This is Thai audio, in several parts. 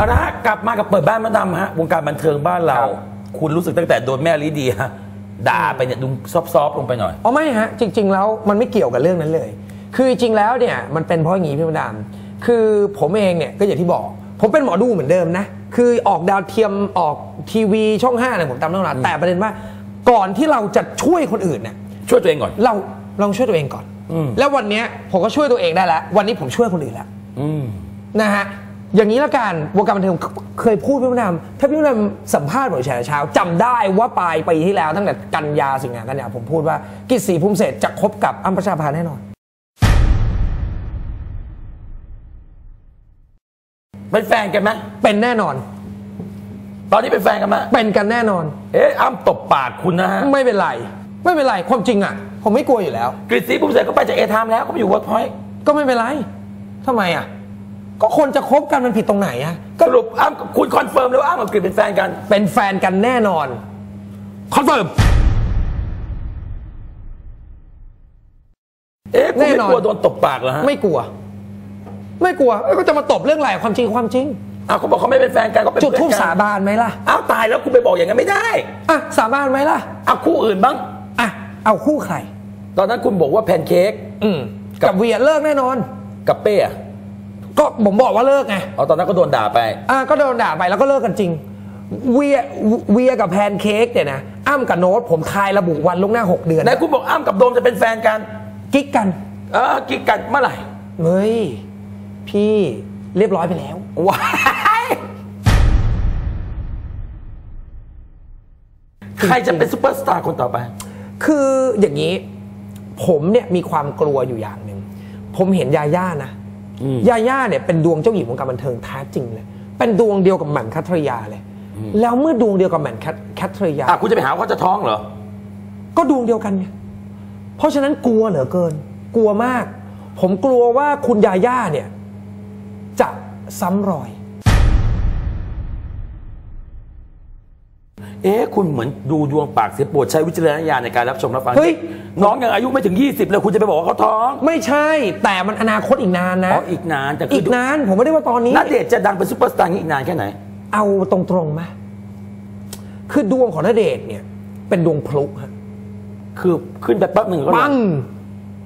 เอาละฮะกลับมากับเปิดบ้านมาดำฮะวงการบันเทิงบ้านเราครับคุณรู้สึกตั้งแต่โดนแม่ลิเดียด่าไปเนี่ยดูซอฟๆลงไปหน่อย อ๋อไม่ฮะ จริง ๆ แล้วมันไม่เกี่ยวกับเรื่องนั้นเลย คือจริงๆแล้วเนี่ยมันเป็นเพราะอย่างนี้พี่มดดำคือผมเองเนี่ยก็อย่างที่บอก ผมเป็นหมอดูเหมือนเดิมนะ คือออกดาวเทียมออกทีวีช่องห้าเนี่ยผมตามตำราแต่ประเด็นว่าก่อนที่เราจะช่วยคนอื่นเนี่ยช่วยตัวเองก่อน เราลองช่วยตัวเองก่อนอืมแล้ววันเนี้ยผมก็ช่วยตัวเองได้แล้ว วันนี้ผมช่วยคนอื่นแล้วอืมนะฮะ อย่างนี้ละกันวงการบันเทิงเคยพูดพี่มดดำถ้าพี่มดดำสัมภาษณ์ผมแฉเช้าจำได้ว่าปลายปีที่แล้วตั้งแต่กันยาสิงหากันยาผมพูดว่ากิจสีภูมิเศรษฐ์จะคบกับอัมประชาภาแน่นอน เป็นแฟนกันไหมเป็นแน่นอน ตอนนี้เป็นแฟนกันไหมเป็นกันแน่นอน เอ๊ะอ้ำตบปากคุณนะฮะไม่เป็นไร ไม่เป็นไรความจริงอะ ผมไม่กลัวอยู่แล้ว กฤษศรีภูมิเสร็จก็ไปจากเอทามแล้วก็ไปอยู่เวิร์กพอยต์ก็ไม่เป็นไรทำไมอะ ก็คนจะคบกันมันผิดตรงไหนอะสรุปอ้ำกับคุณคอนเฟิร์มเลยว่าอ้ำกับกฤษเป็นแฟนกัน เป็นแฟนกันแน่นอน คอนเฟิร์ม เอ๊ะคุณแน่ไม่นอน กลัวโดนตบปากเหรอฮะไม่กลัว ไม่กลัวเอ้ยก็จะมาตบเรื่องอะไรความจริงความจริง อ้าวเขาบอกเขาไม่เป็นแฟนกันเขาเป็นจุดทูบเพื่อนกันสาบานไหมล่ะอ้าวตายแล้วคุณไปบอกอย่างนั้นไม่ได้อะสาบานไหมล่ะอ้าวคู่อื่นบ้าง อะเอาคู่ใคร ตอนนั้นคุณบอกว่าแพนเค้ก อืมกับกับ เวียเลิกแน่นอน กับเป้อะ ก็ผมบอกว่าเลิกไงเอาตอนนั้นก็โดนด่าไป อะก็โดนด่าไปแล้วก็เลิกกันจริง เวียเวียกับแพนเค้กเนี่ยนะอ้ำกับโน้ตผมทายระบุวันล่วงหน้า 6 เดือนไหนคุณบอกอ้ำกับโดมจะเป็นแฟนกันกิ๊กกัน เออกิ๊กกันเมื่อไหร่เฮ้ยพี่เรียบร้อยไปแล้วว้ายใครจะเป็นซูเปอร์สตาร์คนต่อไป คืออย่างนี้ ผมเนี่ยมีความกลัวอยู่อย่างหนึ่งผมเห็นยาย่านะอืม ยาย่าเนี่ยเป็นดวงเจ้าหญิงวงการบันเทิงแท้จริงเลย เป็นดวงเดียวกับแหม่มคัทริยาเลย แล้วเมื่อดวงเดียวกับแหม่มคัทคัทริยาอะคุณจะไปหาว่าเขาจะท้องเหรอ ก็ดวงเดียวกันไงเพราะฉะนั้นกลัวเหลือเกิน กลัวมาก ผมกลัวว่าคุณยาย่าเนี่ย จะซ้ำรอย เอ๊ะคุณเหมือนดูดวงปากเสียโปรดใช้วิจารณญาณในการรับชมรับฟังเฮ้ย น้องยังอายุไม่ถึง 20เลยคุณจะไปบอกว่าเขาท้องไม่ใช่ แต่มันอนาคตอีกนานนะ อ๋ออีกนานแต่คือีกนานผมไม่ได้ว่าตอนนี้นัดเดชน์จะดังเป็นซูเปอร์สตาร์อีกนานแค่ไหน เอาตรงๆมาคือดวงของณเดชน์เนี่ย เป็นดวงพลุฮะคือขึ้นไปแป๊บหนึ่งก็ลปังง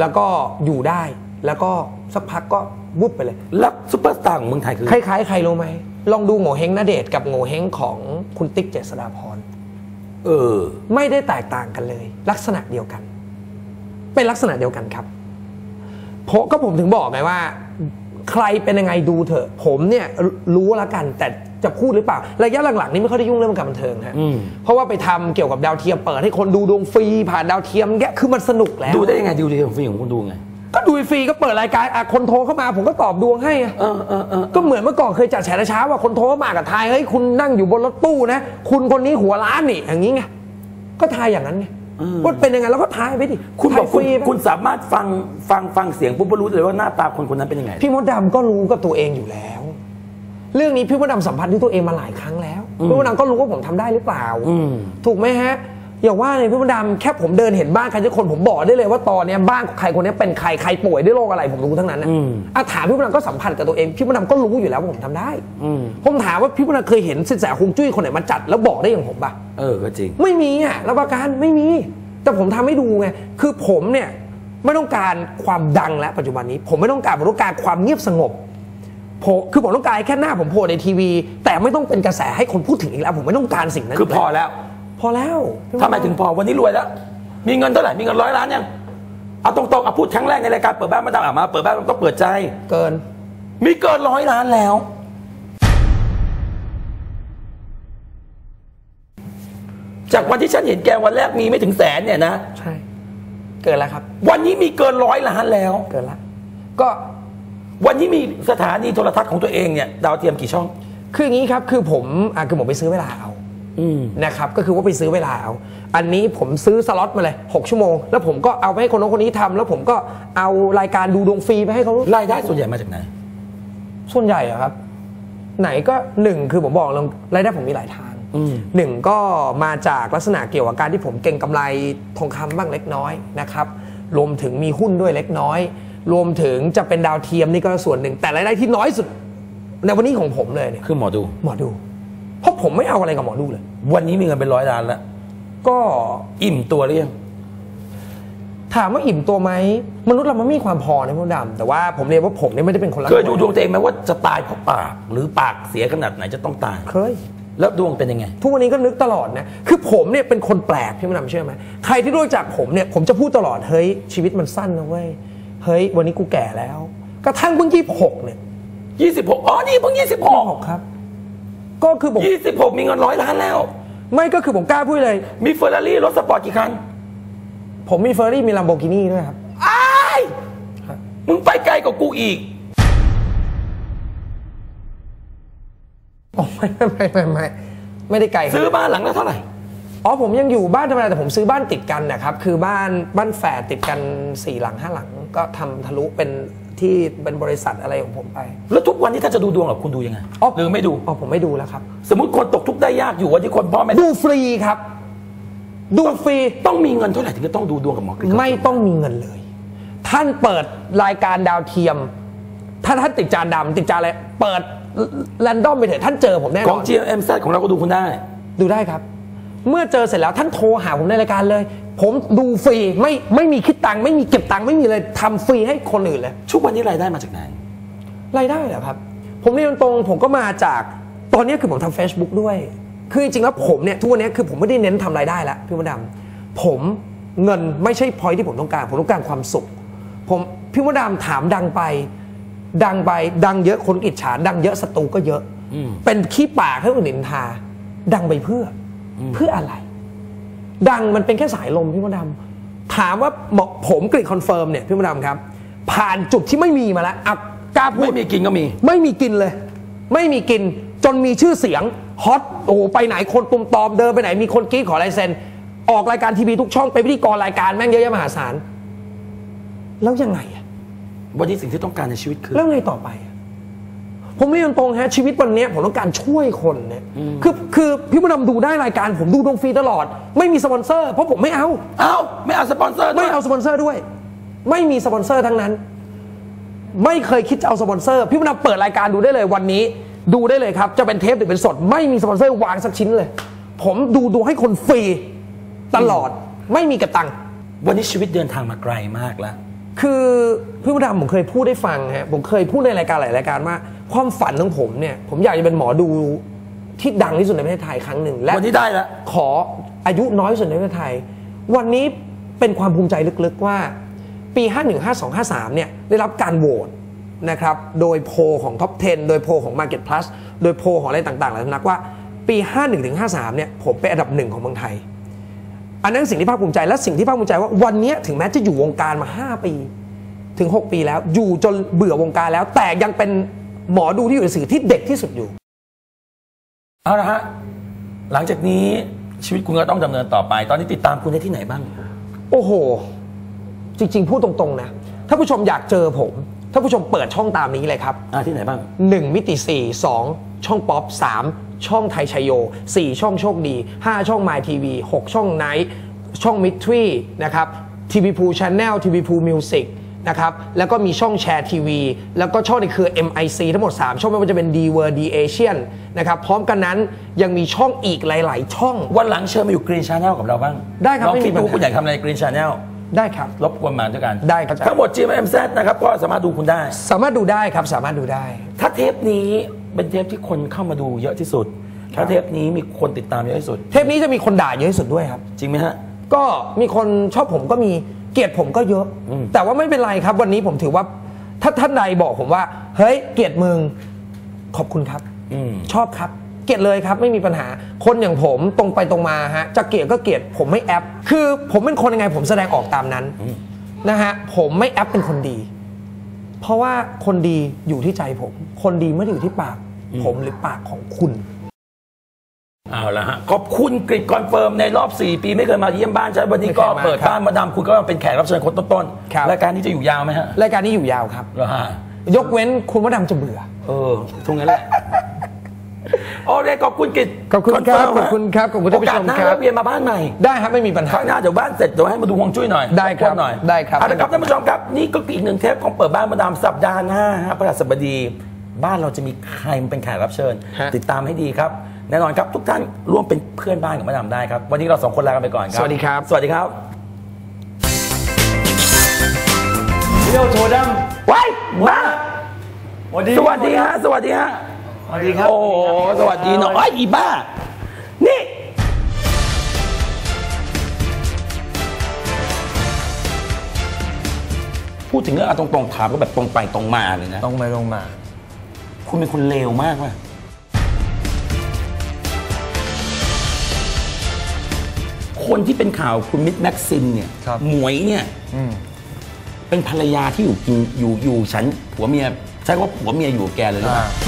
แล้วก็อยู่ได้ แล้วก็สักพักก็วุบไปเลย แล้วซูเปอร์สตาร์ของเมืองไทยคือคล้ายๆใครรู้ไหม ลองดูโง่เฮงณเดชน์กับโง่เฮงของคุณติ๊กเจษฎาพรเออ ไม่ได้แตกต่างกันเลย ลักษณะเดียวกัน เป็นลักษณะเดียวกันครับเพราะก็ผมถึงบอกไงว่า ใครเป็นยังไงดูเถอะ ผมเนี่ยรู้รู้แล้วกัน แต่จะพูดหรือเปล่า ระยะหลังๆนี่ไม่ค่อยได้ยุ่งเรื่องวงการบันเทิงฮะอืมเพราะว่าไปทำเกี่ยวกับดาวเทียมเปิดให้คนดูดวงฟรีผ่านดาวเทียมแกคือมันสนุกแล้ว ดูได้ยังไงดูดีของฟิล์มของคุณดูไง ก็ดูฟรีก็เปิดรายการอะคนโทรเข้ามาผมก็ตอบดวงให้อะเออเออเออก็เหมือนเมื่อก่อนเคยจัดแฉเช้าว่าคนโทรเข้ามากับทายเฮ้ยคุณนั่งอยู่บนรถตู้นะ คุณคนนี้หัวล้านนี่อย่างนี้ไงก็ทายอย่างนั้นไงว่าเป็นยังไงเราก็ทายไปดิคุณบอกทายฟคุณรีไปคุณสามารถฟังฟังฟังเสียงปุ๊บก็รู้เลยว่าหน้าตาคนคนนั้นเป็นยังไง พี่มดดำก็รู้กับตัวเองอยู่แล้ว เรื่องนี้พี่มดดำสัมผัสด้วยตัวเองมาหลายครั้งแล้วอืมพี่มดดำก็รู้ว่าผมทำได้หรือเปล่าอืมถูกไหมฮะ อย่าว่าเลยพี่มดดำแค่ผมเดินเห็นบ้านใครทุกคนผมบอกได้เลยว่าตอนเนี้ยบ้านของใครคนนี้เป็นใครใครป่วยด้วยโรคอะไรผมรู้ทั้งนั้นนะอืมอะถามพี่มดดำก็สัมผัสกับตัวเองพี่มดดำก็รู้อยู่แล้วว่าผมทำได้อืมผมถามว่าพี่มดดำเคยเห็นสินแสฮวงจุ้ยคนไหนมาจัดแล้วบอกได้อย่างผมปะเออก็จริง ไม่มีอะรับประกันไม่มี แต่ผมทำให้ดูไงคือผมเนี่ยไม่ต้องการความดังแล้วปัจจุบันนี้ ผมไม่ต้องการผมต้องการความเงียบสงบผมคือผมต้องการแค่หน้าผมโผล่ในทีวี แต่ไม่ต้องเป็นกระแสให้คนพูดถึงอีกแล้ว ผมไม่ต้องการสิ่งนั้นคือพอแล้ว พอแล้วทำไมถึงพอวันนี้รวยแล้ว มีเงินเท่าไหร่มีเงินร้อยล้านยังเอาตรงๆเอาพูดครั้งแรกในรายการเปิดบ้านมาดามอะมาเปิดบ้านมันต้องเปิดใจ เกิน มีเกินร้อยล้านแล้ว จากวันที่ฉันเห็นแกวันแรกมีไม่ถึงแสนเนี่ยนะใช่ เกินแล้วครับ วันนี้มีเกินร้อยล้านแล้ว เกินละก็วันนี้มีสถานีโทรทัศน์ของตัวเองเนี่ยดาวเทียมกี่ช่อง คืออย่างนี้ครับ คือผมอะคือผมไปซื้อเวลาเอาอืม นะครับก็คือว่าไปซื้อเวลาเอา อันนี้ผมซื้อสล็อตมาเลย 6 ชั่วโมง แล้วผมก็เอาไปให้คนโน้นคนนี้ทำแล้วผมก็เอารายการดูดวงฟรีไปให้เขารายได้ส่วนใหญ่มาจากไหน ส่วนใหญ่อะครับ ไหนก็หนึ่งคือผมบอกแล้วรายได้ผมมีหลายทางอืมหนึ่งก็มาจากลักษณะเกี่ยวกับการที่ผมเก่งกำไรทองคำบ้างเล็กน้อยนะครับรวมถึงมีหุ้นด้วยเล็กน้อย รวมถึงจะเป็นดาวเทียมนี่ก็ส่วนหนึ่ง แต่รายได้ที่น้อยสุด ในวันนี้ของผมเลยเนี่ยคือหมอดูหมอดู เพราะผมไม่เอาอะไรกับหมอดูเลย วันนี้มีเงินเป็นร้อยล้านแล้ว ก็อิ่มตัวหรือยังถามว่าอิ่มตัวไหมมนุษย์เรามันไม่มีความพอนะพี่มดดำแต่ว่าผมเรียนว่าผมเนี่ยไม่ได้เป็นคนรักเคยดูดวงตัวเองไหมว่าจะตายเพราะปาก หรือปากเสียขนาดไหนจะต้องตายเคยแล้วดวงเป็นยังไง ทุกวันนี้ก็นึกตลอดนะ คือผมเนี่ยเป็นคนแปลกพี่มดดำเชื่อไหมใครที่รู้จักผมเนี่ยผมจะพูดตลอด เฮ้ยชีวิตมันสั้นนะเว้ย เฮ้ย วันนี้กูแก่แล้ว กระทั่งเพิ่งยี่หกเนี่ย26อ๋อ นี่เพิ่งหกครับ ก็คือผม26 26 มีเงินร้อยล้านแล้ว ไม่ก็คือผมกล้าพูดเลย มีเฟอร์รารี่รถสปอร์ตกี่คัน ผมมีเฟอร์รี่มีลัมโบกินี่ด้วยครับอ้ายมึงไปไกลกว่ากูอีกอ๋อไม่ไม่ไม่ไม่ไม่ไม่ได้ไกลครับซื้อบ้านหลังละเท่าไหร่อ๋อผมยังอยู่บ้านธรรมดาแต่ผมซื้อบ้านติดกันนะครับ คือบ้านบ้านแฝดติดกันสี่หลังห้าหลัง ก็ทำทะลุเป็น ที่เป็นบริษัทอะไรของผมไปแล้วทุกวันนี้ถ้าจะดูดวงกับคุณดูยังไงหรือไม่ดูอ๋อผมไม่ดูแล้วครับ สมมติคนตกทุกข์ได้ยากอยู่วันที่คนพ่อแม่ดูฟรีครับ ดูฟรีต้องมีเงินเท่าไหร่ถึงจะต้องดูดวงกับหมอกฤษไม่ต้องมีเงินเลย ท่านเปิดรายการดาวเทียม ถ้าท่านติดจานดำติดจานอะไรเปิดแรนดอมไปเถอะท่านเจอผมแน่นขอองน GMZ ของเราก็ดูคุณได้ ดูได้ครับ เมื่อเจอเสร็จแล้วท่านโทรหาผมในรายการเลย ผมดูฟรีไม่ไม่มีคิดตังค์ไม่มีเก็บตังค์ไม่มีเลยทำฟรีให้คนอื่นเลยทุกวันนี้รายได้มาจากไหนรายได้เหรอครับ ผมเรียนตรงๆผมก็มาจากตอนนี้คือผมทำ Facebook ด้วย คือจริงๆแล้วผมเนี่ยทุกวันนี้คือผมไม่ได้เน้นทำรายได้แล้วพี่มดดำผมเงินไม่ใช่พอยที่ผมต้องการ ผมต้องการความสุข ผมพี่มดดำถามดังไป ดังไปดังเยอะคนอิจฉาดังเยอะศัตรูก็เยอะอืมเป็นขี้ปากให้คนอื่นนินทา ดังไปเพื่ออเพื่ออะไร ดังมันเป็นแค่สายลมพี่มดดำถามว่าเหมาะผมกรีดคอนเฟิร์มเนี่ยพี่มดดำครับ ผ่านจุดที่ไม่มีมาแล้วอะกล้าพูไม่ดมีกินก็มี ไม่มีกินเลย ไม่มีกินจนมีชื่อเสียงฮอตโอ้โหไปไหนคนตุมตอมเดินไปไหนมีคนกรี้ขอลายเซ็นออกรายการทีวีทุกช่องเป็นพิธีกรรายการแม่งเยอะแยะมหาศาลแล้วยังไงอะวันนี้สิ่งที่ต้องการในชีวิตคือแล้วไงต่อไปอะ ผมเรียนตรงฮะชีวิตวันเนี้ยผมต้องการช่วยคนเนี่ยคือคือพี่มดดำดูได้รายการผมดูดวงฟรีตลอด ไม่มีสปอนเซอร์เพราะผมไม่เอาเอ้าไม่เอาสปอนเซอร์ด้ไม่วยเอาสปอนเซอร์ด้วย ไม่มีสปอนเซอร์ทั้งนั้น ไม่เคยคิดจะเอาสปอนเซอร์ พี่มดำเปิดรายการดูได้เลยวันนี้ ดูได้เลยครับ จะเป็นเทปหรือเป็นสด ไม่มีสปอนเซอร์วางสักชิ้นเลย ผมดูดูให้คนฟรีตลอด ไม่มีกระตังวันนี้ชีวิตเดินทางมาไกลมากแล้วคือพี่มดดำผมเคยพูดได้ฟังฮะผมเคยพูดในรายการหลายรายการว่า ความฝันของผมเนี่ย ผมอยากจะเป็นหมอดูที่ดังที่สุดในประเทศไทยครั้งหนึ่งและวันนี้ได้แล้วขออายุน้อยที่สุดในประเทศไทย วันนี้เป็นความภูมิใจลึกๆว่า ปี 51 52 53 เนี่ยได้รับการโหวตนะครับ โดยโพลของ Top 10 โดยโพลของ Market Plus โดยโพลของอะไรต่างๆหลายสำนักว่าปี 51ถึง53 เนี่ย ผมเป็นอันดับหนึ่งของเมืองไทย อันนั้นสิ่งที่ภาคภูมิใจและสิ่งที่ภาคภูมิใจว่าวันนี้ถึงแม้จะอยู่วงการมา 5 ปี ถึง 6 ปีแล้วอยู่จนเบื่อวงการแล้ว แต่ยังเป็น หมอดูที่อยู่ในสื่อที่เด็กที่สุดอยู่ เอาละฮะ หลังจากนี้ชีวิตคุณก็ต้องดำเนินต่อไป ตอนนี้ติดตามคุณได้ที่ไหนบ้าง โอ้โห จริง ๆ พูดตรงๆนะ ถ้าผู้ชมอยากเจอผม ถ้าผู้ชมเปิดช่องตามนี้เลยครับ อ่าที่ไหนบ้าง 1 มิติ 4 2 ช่องป๊อป 3 ช่องไทยชัยโย 4 ช่องโชคดี 5 ช่อง My TV 6ช่องไนท์ช่องมิทรีนะครับทีวีพูชแนลทีวีพูมิวสิก นะครับแล้วก็มีช่องแชร์ทีวีแล้วก็ช่องในเครือ MIC ทั้งหมด 3 ช่องไม่ว่าจะเป็น D World D Asian นะครับพร้อมกันนั้นยังมีช่องอีกหลาย ๆ ช่อง วันหลังเชิญมาอยู่กรีนชาแนลกับเราบ้างได้ครับลองไม่มีคิดดูปัญหา คุณอยากทำอะไรกรีนชาแนลได้ครับ รบกวนมาด้วยกันได้ครับ ทั้งหมด GMMZ นะครับก็สามารถดูคุณได้ สามารถดูได้ครับสามารถดูได้ ถ้าเทปนี้เป็นเทปที่คนเข้ามาดูเยอะที่สุดถ้าเทปนี้มีคนติดตามเยอะที่สุด เทปนี้จะมีคนด่าเยอะที่สุดด้วยครับ จริงไหมฮะ ก็มีคนชอบผมก็มีเก ลียดผมก็เยอะอืมแต่ว่าไม่เป็นไรครับ วันนี้ผมถือว่า ถ้าท่านใดบอกผมว่า เฮ้ย เกลียดมึง ขอบคุณครับอืมชอบครับ เกลียดเลยครับ ไม่มีปัญหา คนอย่างผมตรงไปตรงมาฮะ จะเกลียดก็เกลียด ผมไม่แอป คือผมเป็นคนยังไงผมแสดงออกตามนั้นนะฮะ ผมไม่แอปเป็นคนดี เพราะว่าคนดีอยู่ที่ใจผม คนดีไม่ได้อยู่ที่ปาก ผมหรือปากของคุณ เอาละฮะขอบคุณกริดคอนเฟิร์มในรอบ 4 ปีไม่เคยมาเยี่ยมบ้านฉันวันนี้ก็ไม่เคยมาเปิดครับบ้านมาดามคุณก็เป็นแขกรับเชิญคนต้นครับๆรายการนี้จะอยู่ยาวไหมฮะรายการนี้อยู่ยาวครับเหรอฮะยกเว้นคุณว่าดำจะเบื่อ เออตรงนั้นแหละโอเคขอบคุณกิจขอบคุณครับนเฟิมขอบคุณครับขอบคุณท่านผู้ชมโอกาสหน้าครับเราเวียนมาบ้านใหม่ได้ครับไม่มีปัญหาข้างหน้าเดี๋ยวบ้านเสร็จเดี๋ยวให้มาดูฮวงจุ้ยหน่อยได้ครับวหน่อยได้ครับเอาละครับท่านผู้ชมครับนี่ก็คืออีกหนึ่งเทปของเปิดบ้านมาดามสัปดาห์หน้าฮะพฤหัสบดี บ้านเราจะมีใครมาเป็นแขกรับเชิญฮะติดตามให้ดีครับ แน่นอนครับ ทุกท่านร่วมเป็นเพื่อนบ้านกับมาดามได้ครับ วันนี้เราสองคนลากันไปก่อนครับ สวัสดีครับ สวัสดีครับเที่ยวโชว์ดัมว้ายมาสวัสดีสวัสดีฮะสวัสดีฮะสวัสดีครับโอ้โหสวัสดีหน่อยไอ้ยอีบ้า นี่พูดถึงเรื่องเอาตรงๆถามก็แบบตรงไปตรงมาเลยนะ ตรงไปตรงมา คุณเป็นคนเลวมากว่ะ คนที่เป็นข่าวคุณมิตรแม็กซิมเนี่ยครับหมวยเนี่ยอืม เป็นภรรยาที่อยู่กินอยู่อยู่ฉันผัวเมียใช่ว่าผัวเมียอยู่กับแกเลยหรือเปล่า อ่า